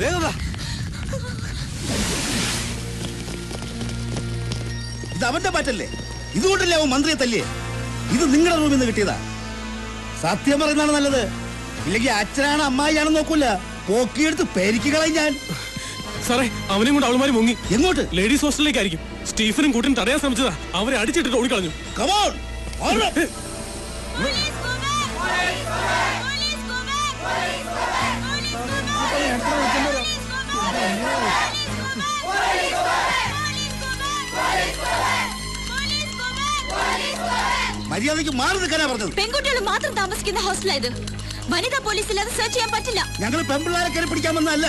വേഗം വാ. ഇത് അവന്റെ പാറ്റല്ലേ? ഇതുകൊണ്ടല്ലേ അവൻ മന്ത്രിയെ തല്ലിയേ? ഇത് നിങ്ങളുടെ റൂമിൽ നിന്ന് കിട്ടിയതാ. സത്യം പറയുന്നതാണ് നല്ലത്. ഇല്ലെങ്കിൽ അച്ഛനാണ് അമ്മായിയാണെന്ന് നോക്കൂല. പോക്കിയെടുത്ത് പെരിക്ക് കളയും ഞാൻ. സാറേ അവനെയും കൊണ്ട് അവളുമാര് മുങ്ങി. എങ്ങോട്ട്? ലേഡീസ് ഹോസ്റ്റലിലേക്കായിരിക്കും. സ്റ്റീഫനും കൂട്ടിനും തടയാൻ ശ്രമിച്ചതാ. അവരെ അടിച്ചിട്ടിട്ട് ഓടിക്കളഞ്ഞു. കമോൺ മര്യാദയ്ക്ക് മാറി നിൽക്കാനാ പറഞ്ഞത്. പെൺകുട്ടികൾ മാത്രം താമസിക്കുന്ന ഹോസ്റ്റലായത്. വനിതാ പോലീസിൽ അത് സെർച്ച് ചെയ്യാൻ പറ്റില്ല. ഞങ്ങൾ പെമ്പിള്ളാരെ കയറി പിടിക്കാൻ വന്നതല്ല.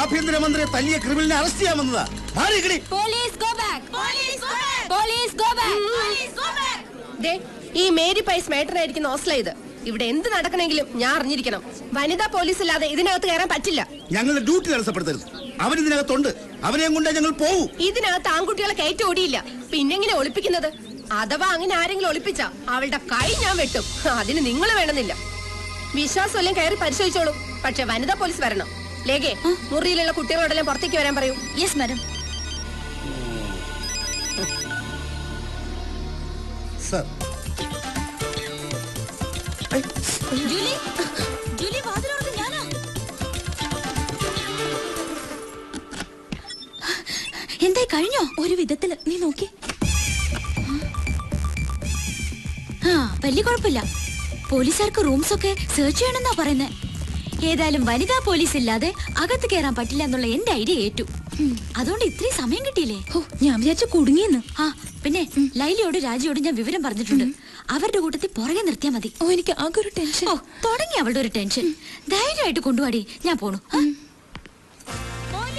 ആഭ്യന്തരമന്ത്രിയെ തല്ലിയ ക്രിമിനലിനെ അറസ്റ്റ് ചെയ്യാൻ വന്നതാ. മാറി police go back. Police go back. ദേ, ഈ മേരി പൈസ് മേട്ടറായിരിക്കുന്ന ഹോസ്റ്റലാ ഇത്. ഇവിടെ എന്ത് നടക്കണമെങ്കിലും ഞാൻ അറിഞ്ഞിരിക്കണം. വനിതാ പോലീസ് ഇല്ലാതെ ഇതിനകത്ത് കയറാൻ പറ്റില്ല. ഞങ്ങളുടെ ഡ്യൂട്ടി തടസ്സപ്പെടുത്തരുത്. അവൻ ഇതിനകത്തുണ്ട്. അവനെ കൊണ്ടേ ഞങ്ങൾ പോകും ഇതിനകത്ത് ആൺകുട്ടികളെ കയറ്റി ഓടിയില്ല. പിന്നെങ്ങനെ ഒളിപ്പിക്കുന്നത്? അഥവാ അങ്ങനെ ആരെങ്കിലും ഒളിപ്പിച്ച അവളുടെ കൈ ഞാൻ വെട്ടും. അതിന് നിങ്ങൾ വേണമെന്നില്ല. വിശ്വാസമെല്ലാം കയറി പരിശോധിച്ചോളൂ. പക്ഷെ വനിതാ പോലീസ് വരണം. ലേഖേ മുറിയിലുള്ള കുട്ടികളോടെല്ലാം പുറത്തേക്ക് വരാൻ പറയൂ. Yes madam sir Julie Julie ഞാനാ. എന്തായി കഴിഞ്ഞോ? ഒരു വിധത്തിൽ. നീ നോക്കി. ആ വലിയ കുഴപ്പമില്ല. പോലീസുകാർക്ക് റൂംസ് ഒക്കെ സെർച്ച് ചെയ്യണമെന്നാ പറയുന്നത് ഏതായാലും വനിതാ പോലീസ് ഇല്ലാതെ അകത്ത് കയറാൻ പറ്റില്ല എന്നുള്ള എന്റെ ഐഡിയ ഏറ്റു. അതുകൊണ്ട് ഇത്രയും സമയം കിട്ടിയില്ലേ? ഓ ഞാൻ വിചാരിച്ച കുടുങ്ങിയെന്ന്. ആ പിന്നെ ലൈലിയോട് രാജിയോട് ഞാൻ വിവരം പറഞ്ഞിട്ടുണ്ട്. അവരുടെ കൂട്ടത്തിൽ പുറകെ നിർത്തിയാ മതി. ഓ എനിക്ക് ആകെ ഒരു ടെൻഷൻ. ഓ തുടങ്ങി അവളുടെ ഒരു ടെൻഷൻ. ധൈര്യമായിട്ട് കൊണ്ടുപാടി ഞാൻ പോണു.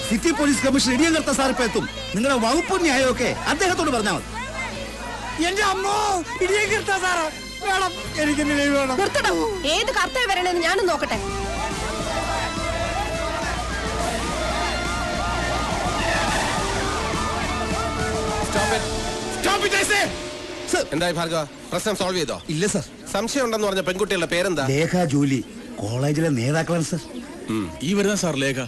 സിറ്റി പോലീസ് കമ്മീഷണർ ഇടിയ സാർ ഇപ്പൊ എത്തും. നിങ്ങളുടെ വകുപ്പ് ന്യായമൊക്കെ അദ്ദേഹത്തോട് പറഞ്ഞാൽ മതി. എന്റെ അമ്മോ ഇടിയ സാറ്. വേണം എനിക്ക് വേണം. നിർത്തണം ഏത് കർത്തവ്യം വരണമെന്ന് ഞാനും നോക്കട്ടെ. എന്തായി ഭാർഗവ? പ്രശ്നം സോൾവ് ചെയ്തോ? ഇല്ല സർ സംശയം ഉണ്ടെന്ന് പറഞ്ഞ പെൺകുട്ടികളുടെ പേരെന്താ? ലേഖ ജൂലി. കോളേജിലെ നേതാക്കളാണ് സർ ഈ വരുന്ന sir Lekha.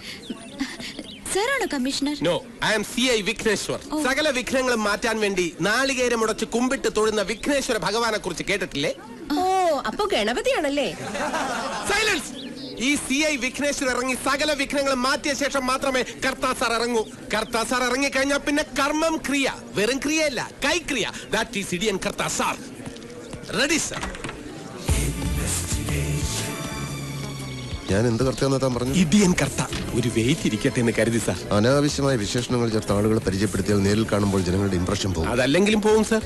സാറാണോ commissioner? No I am C I Vighneshwar. സകല വിഘ്നങ്ങളും മാറ്റാൻ വേണ്ടി നാളികേരം മുടച്ച് കുമ്പിട്ട് തൊഴുന്ന വിഘ്നേശ്വര ഭഗവാനെ കുറിച്ച് കേട്ടിട്ടില്ലേ? ഓ അപ്പൊ ഗണപതിയാണല്ലേ? സൈലൻസ് ഈ സി ഐ വിഘ്നേശ്വർ ഇറങ്ങി സകല വിഘ്നങ്ങളും മാറ്റിയ ശേഷം മാത്രമേ കർത്താ സാർ ഇറങ്ങൂ. കർത്താ സാർ ഇറങ്ങി കഴിഞ്ഞാൽ പിന്നെ കർമ്മം ക്രിയ വെറും ക്രിയയല്ല കൈക്രിയ. ദാറ്റ് ഈസ് ഇഡിയൻ കർത്താ സാർ. റെഡി സാർ ഞാൻ എന്ത് കർത്തവ്യം താൻ പറഞ്ഞു ഇഡിയൻ കർത്ത ഒരു വെയിറ്റ് ഇരിക്കട്ടെ എന്ന് കരുതി സാർ അനാവശ്യമായ വിശേഷണങ്ങൾ ചേർത്ത ആളുകളെ പരിചയപ്പെടുത്തിയാൽ നേരിൽ കാണുമ്പോൾ ജനങ്ങളുടെ ഇംപ്രഷൻ പോകും. അതല്ലെങ്കിലും പോകും സാർ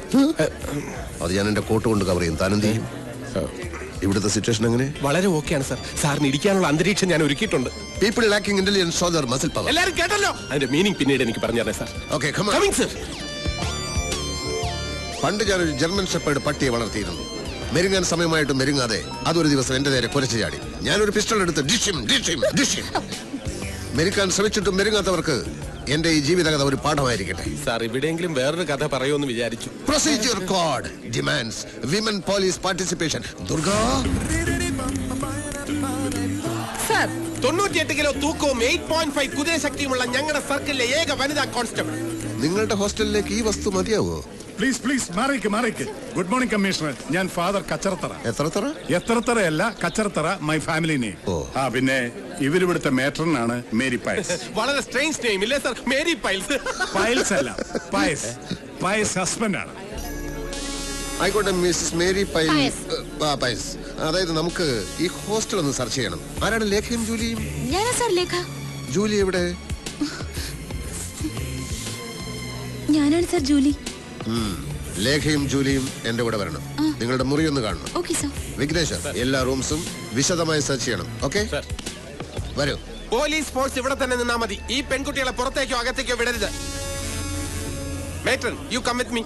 അത് ഞാൻ എന്റെ കോട്ട് കൊണ്ട് കവർ ചെയ്യും. താനെന്ത് ചെയ്യും? ഇവിടുത്തെ സിറ്റുവേഷൻ എങ്ങനെ? വളരെ ഓക്കെയാണ് സാർ സാറിന് ഇരിക്കാനുള്ള അന്തരീക്ഷം ഞാൻ ഒരുക്കിയിട്ടുണ്ട്. People lacking intelligence show their muscle power എല്ലാവരും കേട്ടല്ലോ? അതിന്റെ മീനിങ് പിന്നീട് എനിക്ക് പറഞ്ഞു തരാം സാർ ഓക്കെ കമ്മിങ് സർ പണ്ട് ഞാനൊരു ജർമ്മൻ ഷെപ്പേർഡ് പട്ടിയെ വളർത്തിയിരുന്നു. മെരുങ്ങാൻ സമയമായിട്ട് മെരുങ്ങാതെ അതൊരു ദിവസം എന്റെ നേരെ കുരച്ചു ചാടി. ഞാനൊരു പിസ്റ്റൾ എടുത്ത് ഡിഷിം ഡിഷിം ഡിഷിം. മെരുക്കാൻ ശ്രമിച്ചിട്ടും മെരുങ്ങാത്തവർക്ക് എന്റെ ഈ ജീവിതകഥ ഒരു പാഠമായിരിക്കട്ടെ? സാർ ഇവിടെയെങ്കിലും വേറൊരു കഥ പറയുമെന്ന് വിചാരിച്ചു. Procedure code demands women police participation Durga? Sir. തൊണ്ണൂറ്റിയെട്ട് കിലോ തൂക്കവും എയ്റ്റ് പോയിന്റ് ഫൈവ് കുതിരശക്തിയുമുള്ള ഞങ്ങളുടെ സർക്കിളിലെ ഏക വനിതാ കോൺസ്റ്റബിൾ. നിങ്ങളുടെ ഹോസ്റ്റലിലേക്ക് ഈ വസ്തു മതിയാവോ? പ്ലീസ് പ്ലീസ് മാറിക്ക് മാറിക്ക്. ഗുഡ് മോർണിംഗ് കമ്മീഷണർ ഞാൻ ഫാദർ കച്ചറത്തറ. എത്രത്തറ എത്രത്തറ എത്രത്തറയല്ല കച്ചറത്തറ മൈ ഫാമിലി നെയിം ഓ. ആ പിന്നെ ഇവരിവിടുത്തെ മേട്രനാണ് മേരി പൈൽസ്. വളരെ സ്ട്രെയിൻസ് നെയിം ഇല്ലേ സർ മേരി പൈൽസ്. പൈൽസ് അല്ല പയസ് പയസ് ഹസ്ബൻഡ് ആണ്. ആയിക്കോട്ടെ മിസ്സസ് മേരി പൈൽ പയസ്. ആ, പയസ് അതായത് നമുക്ക് ഈ ഹോസ്റ്റൽ ഒന്ന് സെർച്ച് ചെയ്യണം. ആരാണ് ലേഖയും ജൂലിയും ഞാനാ സർ ലേഖ. ജൂലി എവിടെ? ഞാനാണ് സർ ജൂലി. ലേഖയും ജൂലിയും എന്റെ കൂടെ വരണം. നിങ്ങളുടെ മുറി ഒന്ന് കാണണം. Okay sir. എല്ലാ റൂംസും വിശദമായി സെർച്ച് ചെയ്യണം. ഓക്കെ. വരൂ. പോലീസ് ഫോഴ്സ് ഇവിടെ തന്നെ നിന്നാ മതി. ഈ പെൺകുട്ടികളെ പുറത്തേക്കോ അകത്തേക്കോ വിടരുത്. Matron you come with me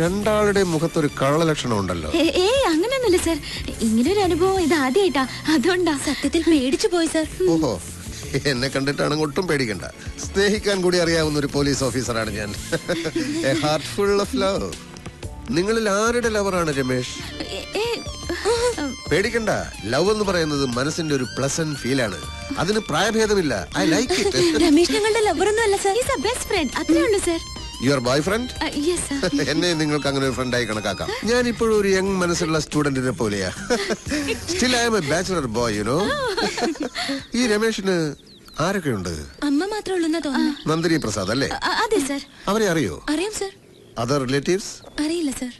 രണ്ടാളുടെ മുഖത്തൊരു കള്ളലക്ഷണം ഉണ്ടല്ലോ. ഏ അങ്ങനെയൊന്നുമില്ല സർ. ഇങ്ങനൊരു അനുഭവം ഇത് ആദ്യമായിട്ടാ അതുകൊണ്ടാ. സത്യത്തിൽ പേടിച്ചു പോയി സർ. ഓഹോ. എന്നെ കണ്ടിട്ടാണ് ഒട്ടും പേടിക്കണ്ട. സ്നേഹിക്കാൻ കൂടി അറിയാവുന്ന ഒരു പോലീസ് ഓഫീസറാണ് ഞാൻ. A heart full of love നിങ്ങളിൽ ആരുടെ ലവറാണ് ഏ, പേടിക്കണ്ട. ലവ് എന്ന് പറയുന്നത് മനസ്സിന്റെ ഒരു പ്ലസന്റ് ആണ്. അതിന് പ്രായഭേദമില്ല. ഐ ലൈക്ക് ഇറ്റ് രമേഷ് ഞങ്ങളുടെ ലവറൊന്നും അല്ല സർ ഈസ് ബെസ്റ്റ് ഫ്രണ്ട് അത്രേ ഉള്ളൂ സർ യുവർ ബോയ് ഫ്രണ്ട് എന്നെ നിങ്ങൾക്ക് അങ്ങനെ ഒരു ഫ്രണ്ടായി കണക്കാക്കാം. ഞാൻ ഇപ്പോഴും ഒരു യങ് മനസ്സുള്ള സ്റ്റുഡന്റിനെ പോലെയാ. Still I am a bachelor boy you know ഈ രമേഷിന് ആരൊക്കെയുണ്ട്? അമ്മ മാത്രമേ നന്ദിനി പ്രസാദ് അല്ലേ? അതെ സർ അവരെ അറിയോ? അറിയാം സർ അതർ റിലേറ്റീവ്സ് അറിയില്ല സർ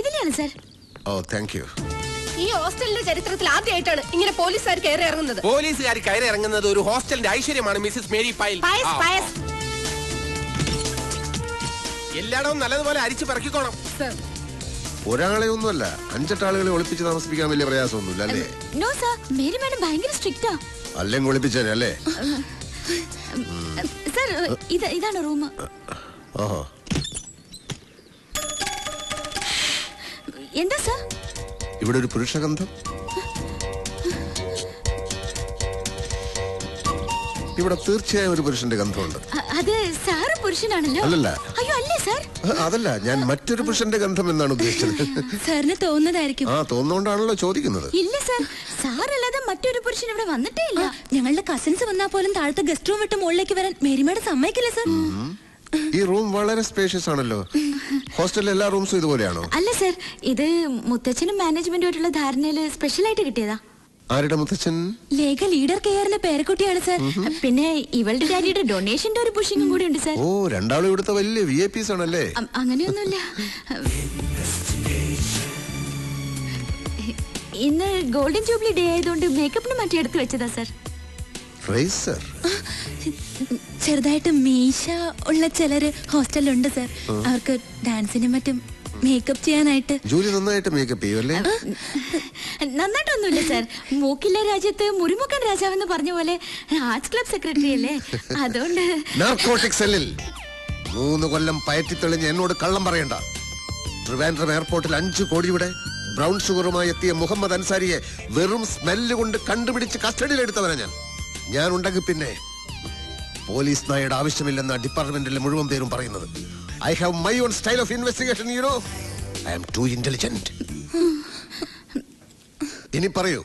ഇതിലാണ് സർ ഓ താങ്ക് യു ഈ ഹോസ്റ്റലിന്റെ ചരിത്രത്തിൽ ആദ്യമായിട്ടാണ് ഇങ്ങനെ പോലീസുകാർ കയറി ഇറങ്ങുന്നത്. പോലീസുകാർ കയറി ഇറങ്ങുന്നത് ഒരു ഹോസ്റ്റലിന്റെ ഐശ്വര്യമാണ് Mrs Mary pile Pius. Pius. എല്ലായിടവും നല്ലതുപോലെ അരിച്ചു പറക്കിക്കോണം. ഒരാളെ ഒന്നുമല്ല അഞ്ചെട്ടാളുകളെ ഒളിപ്പിച്ച് താമസിപ്പിക്കാൻ വലിയ പ്രയാസമൊന്നുമില്ല അല്ലേ? No sir. മേരി മാഡം ഭയങ്കര സ്ട്രിക്റ്റാ. അല്ലെങ്കിൽ ഒളിപ്പിച്ചേനെ അല്ലേ? സർ ഇത് ഇതാണ് റൂം. ഓഹോ എന്താ സർ? ഇവിടെ ഒരു പുരുഷഗന്ധം. ഇവിടെ തീർച്ചയായും ഒരു പുരുഷന്റെ ഗന്ധമുണ്ട്. അത് സാറ് പുരുഷനാണല്ലോ. അല്ലല്ല. അയ്യോ അല്ലേ. സർ? അതല്ല ഞാൻ മറ്റൊരു പുരുഷന്റെ ഗന്ധം എന്നാണ് ഉദ്ദേശിച്ചത്. സാറിന് തോന്നുന്നതായിരിക്കും. ആ തോന്നുന്നോണ്ടാണല്ലോ ചോദിക്കുന്നത്. ഇല്ല സർ. സാറല്ലാതെ മറ്റൊരു പുരുഷൻ ഇവിടെ വന്നിട്ടേ ഇല്ല. ഞങ്ങളുടെ കസിൻസ് വന്നാൽ പോലും താഴത്തെ ഗസ്റ്റ് റൂം വിട്ട് മുകളിലേക്ക് വരാൻ മെരിമേട് സമ്മതിക്കില്ല സർ. ഈ റൂം വളരെ സ്പേഷ്യസ് ആണല്ലോ. ഹോസ്റ്റലിലെ എല്ലാ റൂംസും ഇതുപോലെയാണോ? അല്ല സർ. ഇത് മുത്തച്ഛനും മാനേജ്മെന്റുമായിട്ടുള്ള ധാരണയിൽ സ്പെഷ്യൽ ആയിട്ട് കിട്ടിയതാ. ആരുടെ മുത്തച്ഛൻ? ലേഖ ലീഡർ കെയറിന്റെ പേരക്കുട്ടിയാണ് സർ. പിന്നെ ഇവളുടെ ഡാഡിയുടെ ഡൊണേഷന്റെ ഒരു പുഷിങ്ങും കൂടി ഉണ്ട് സർ. ഓ രണ്ടാളും ഇവിടുത്തെ വലിയ വി ഐ പിസ് ആണല്ലേ? അങ്ങനെയൊന്നുമില്ല. ഇന്ന് ഗോൾഡൻ ജൂബിലി ഡേ ആയതുകൊണ്ട് മേക്കപ്പിന് മറ്റേ എടുത്തു വെച്ചതാ സർ. ചെറുതായിട്ട് മീശ ഉള്ള ചിലര് ഹോസ്റ്റലിലുണ്ട് സർ. അവർക്ക് ഡാൻസിനും മറ്റും മേക്കപ്പ് ചെയ്യാനായിട്ട്. ജൂലി നന്നായിട്ട് മേക്കപ്പ് ചെയ്യുമല്ലേ നന്നായിട്ടൊന്നുമില്ല സർ. മൂക്കില്ല രാജ്യത്ത് മുറിമുക്കൻ രാജാവെന്ന് പറഞ്ഞ പോലെ ആർട്സ് ക്ലബ് സെക്രട്ടറി അല്ലേ? അതുകൊണ്ട് നാർക്കോട്ടിക് സെല്ലിൽ മൂന്ന് കൊല്ലം പയറ്റി തെളിഞ്ഞ് എന്നോട് കള്ളം പറയണ്ട. ട്രിവാൻഡ്രം എയർപോർട്ടിൽ അഞ്ചു കോടിയുടെ ബ്രൗൺ ഷുഗറുമായി എത്തിയ മുഹമ്മദ് അൻസാരിയെ വെറും സ്മെല്ല് കൊണ്ട് കണ്ടുപിടിച്ച് കസ്റ്റഡിയിലെടുത്തവനാ ഞാൻ. ഞാൻ ഉണ്ടെങ്കിൽ പിന്നെ പോലീസ് നായയുടെ ആവശ്യമില്ലെന്ന ഡിപ്പാർട്ട്മെന്റിലെ മുഴുവൻ പേരും പറയുന്നത്. I have my own style of investigation you know I am too intelligent ഇനി പറയൂ.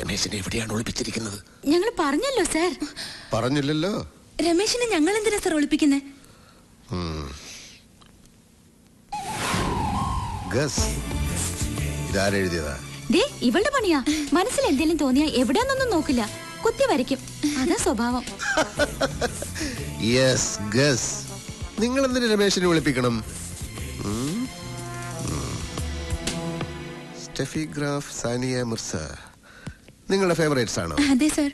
രമേശിനെ എവിടെയാണ് ഒളിപ്പിച്ചിരിക്കുന്നത്? ഞങ്ങൾ പറഞ്ഞല്ലോ സാർ. പറഞ്ഞില്ലല്ലോ. രമേശിനെ ഞങ്ങൾ എന്തിനാ സാർ ഒളിപ്പിക്കുന്നത് ഇതാരെഴുതിയതാ? ദേ ഇവളുടെ പണിയാ. മനസ്സിൽ എന്തെങ്കിലും തോന്നിയാ എവിടെയാന്നൊന്നും നോക്കില്ല. കുത്തി വരയ്ക്കും. അതാ സ്വഭാവം. Yes guess. നിങ്ങൾ എന്തിന് രമേശിനെ വിളിപ്പിക്കണം. സ്റ്റെഫി ഗ്രാഫ് സാനിയ മിർസ നിങ്ങളുടെ ഫേവറേറ്റ്സ് ആണോ അതെ സർ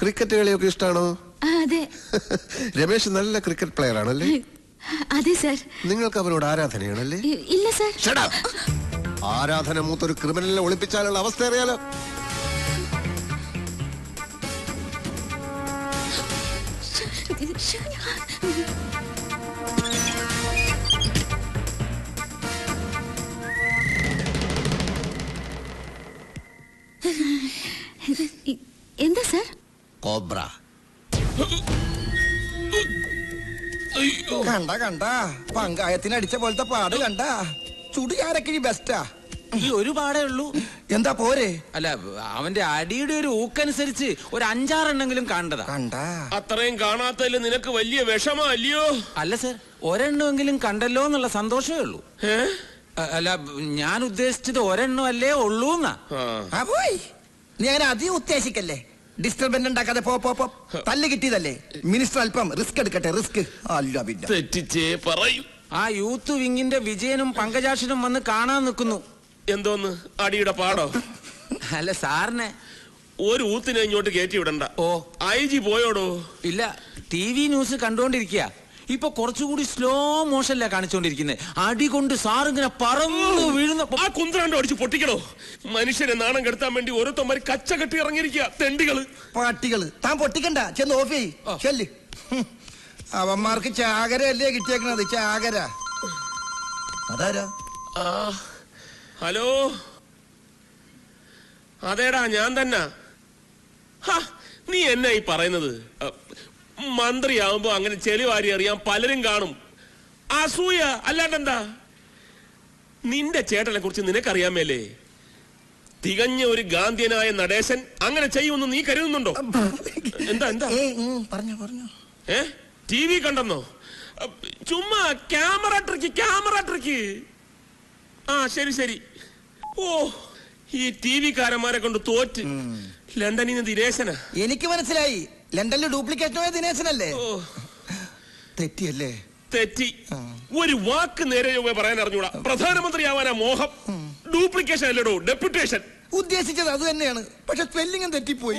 ക്രിക്കറ്റ് കളിയൊക്കെ ഇഷ്ടമാണോ അതെ രമേശ് നല്ല ക്രിക്കറ്റ് പ്ലെയർ ആണല്ലേ അതെ സർ നിങ്ങൾക്ക് അവരോട് ആരാധനയാണല്ലേ ഇല്ല സർ ആരാധന മൂത്തൊരു ക്രിമിനലിനെ ഒളിപ്പിച്ചാലുള്ള അവസ്ഥ അറിയാലോ ഇ- എന്താ സർ കോബ്ര കണ്ട കണ്ട. പങ്കായത്തിന് അടിച്ച പോലത്തെ പാട് കണ്ട. ചുടുകാരക്കിഴി ബെസ്റ്റാ ഈ ഒരു പാടേ ഉള്ളൂ. എന്താ പോരെ? അല്ല അവന്റെ അടിയുടെ ഒരു ഊക്കനുസരിച്ച് ഒരു അഞ്ചാറെണ്ണെങ്കിലും കണ്ടതാ കണ്ട. അത്രയും കാണാത്തതിൽ നിനക്ക് വലിയ വിഷമോ അല്ലയോ? അല്ല സർ. ഒരെണ്ണമെങ്കിലും കണ്ടല്ലോ എന്നുള്ള സന്തോഷമേ ഉള്ളൂ. അല്ല ഞാൻ ഉദ്ദേശിച്ചത് ഒരെണ്ണം അല്ലേ ഉള്ളൂന്നാ പോയി. നീ അങ്ങനെ അധികം ഉത്തേശിക്കല്ലേ? ഡിസ്റ്റർബൻസ് ഉണ്ടാക്കാതെ പോ പോ പോ. തല്ല് കിട്ടിയതല്ലേ? മിനിസ്റ്റർ അല്പം റിസ്ക് എടുക്കട്ടെ റിസ്ക് അല്ല പിന്നെ. തെറ്റിച്ചേ പറയും. ആ യൂത്ത് വിങ്ങിന്റെ വിജയനും പങ്കജാക്ഷനും വന്ന് കാണാൻ നിൽക്കുന്നു. എന്തോന്ന്? അടിയുടെ പാടോ? അല്ല സാറിനെ. ഒരു ഊത്തിനെ ഇങ്ങോട്ട് കയറ്റി വിടണ്ട. ഓ. ഐ ജി പോയോടോ? ഇല്ല ടി വി ന്യൂസ് കണ്ടുകൊണ്ടിരിക്കുക ഇപ്പൊ കുറച്ചുകൂടി സ്ലോ മോഷനിലാ കാണിച്ചുകൊണ്ടിരിക്കുന്നത് അടി കൊണ്ട് സാറിങ്ങനെ പറന്നു വീഴുന്ന ആ കുന്ത്രാണ്ട് അടിച്ച് പൊട്ടിക്കണോ? മനുഷ്യനെ നാണം കെടുത്താൻ വേണ്ടി ഓരോരുത്തന്മാര് കച്ച കെട്ടി ഇറങ്ങിയിരിക്കുക തെണ്ടികൾ. പാട്ടികൾ താൻ പൊട്ടിക്കണ്ട. ചെന്ന് ഓഫ് ചെല്ല്. അവന്മാർക്ക് ചാകര അല്ലേ കിട്ടിയേക്കണത്. ചാകര. അതാരാ? ഹലോ? അതേടാ ഞാൻ തന്നെ. ഹാ, നീ എന്നാ ഈ പറയുന്നത്? മന്ത്രിയാവുമ്പോ അങ്ങനെ ചെളി വാരി അറിയാൻ പലരും കാണും. അസൂയ അല്ലാണ്ടെന്താ നിന്റെ ചേട്ടനെ കുറിച്ച് നിനക്കറിയാമേലേ തികഞ്ഞ ഒരു ഗാന്ധിയനായ നടേശൻ അങ്ങനെ ചെയ്യുമെന്ന് നീ കരുതുന്നുണ്ടോ? എന്താ എന്താ? പറഞ്ഞു പറഞ്ഞു. ഏ? ടി വി കണ്ടെന്നോ? ചുമ്മാ ക്യാമറ ട്രിക്ക് ക്യാമറ ട്രിക്ക്. ആ ശരി ശരി. ഓ ഈ ടി വിക്കാരന്മാരെ കൊണ്ട് തോറ്റ്. ലണ്ടനിൽ നിന്ന് ദിനേശന എനിക്ക് മനസ്സിലായി. ലണ്ടനിൽ പോയ ദിനേശനല്ലേ? അല്ലേ തെറ്റിയല്ലേ? തെറ്റി. ഒരു വാക്ക് നേരെ പറയാൻ അറിഞ്ഞൂടാ. പ്രധാനമന്ത്രിയാവാനാ മോഹം. ഡ്യൂപ്ലിക്കേഷൻ അല്ലടോ ഡെപ്യൂട്ടേഷൻ ഉദ്ദേശിച്ചത് അത് തന്നെയാണ്. പക്ഷെ സ്പെല്ലിംഗും തെറ്റിപ്പോയി.